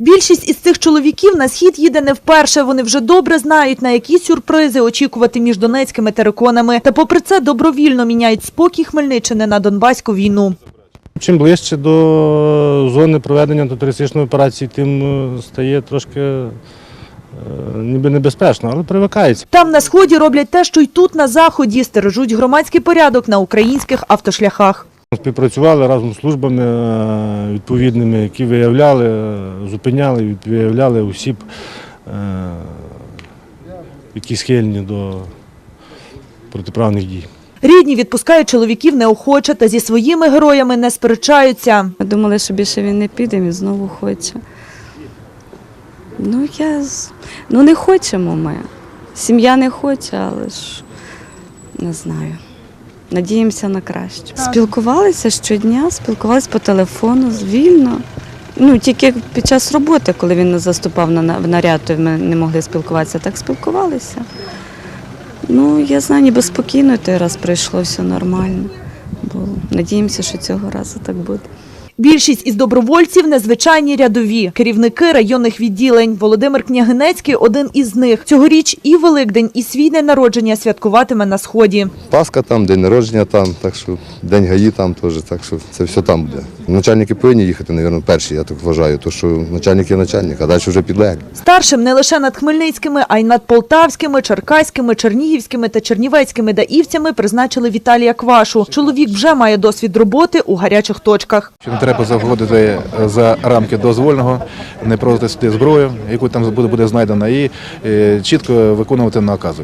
Більшість із цих чоловіків на схід їде не вперше. Вони вже добре знають, на які сюрпризи очікувати між донецькими териконами. Та попри це добровільно міняють спокій Хмельниччини на Донбаську війну. Чим ближче до зони проведення антитерористичної операції, тим е, стає трошки е, ніби небезпечно, але привикається. Там на сході роблять те, що й тут на заході стережуть громадський порядок на українських автошляхах. Співпрацювали разом з службами е, відповідними, які виявляли, е, зупиняли, виявляли осіб, е, які схильні до протиправних дій. Рідні відпускають чоловіків неохоче та зі своїми героями не сперечаються. Ми думали, що більше він не піде, він знову хоче. Ну, я ну не хочемо ми. Сім'я не хоче, але ж не знаю. Надіємося на краще. Спілкувалися щодня, спілкувалися по телефону вільно. Ну, тільки під час роботи, коли він заступав на на- в наряд, то ми не могли спілкуватися, так спілкувалися. Ну, я знаю, ніби спокійно той раз пройшло все нормально. Бо надіємося, що цього разу так буде. Більшість із добровольців незвичайні рядові, керівники районних відділень. Володимир Княгинецький один із них. Цьогоріч і Великдень, і свій день народження святкуватиме на сході. Пасха там, день народження там, так що день гаї там теж, так що це все там буде. Начальники повинні їхати, мабуть, перші, я так вважаю, тому що начальник є начальник, а далі вже підлеглі. Старшим не лише над Хмельницькими, а й над Полтавськими, Черкаськими, Чернігівськими та Чернівецькими даївцями призначили Віталія Квашу. Чоловік вже має досвід роботи у гарячих точках. Треба заходити е, за рамки дозвольного, не проводити сюди зброю, яку там буде, знайдена, і е, чітко виконувати накази.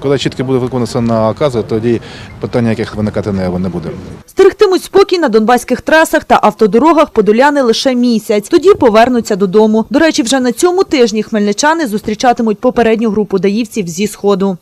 Коли чітко буде виконуватися накази, тоді питання, яких виникати не буде. Стерегтимуть спокій на донбаських трасах та автодорогах подоляни лише місяць. Тоді повернуться додому. До речі, вже на цьому тижні хмельничани зустрічатимуть попередню групу даївців зі сходу.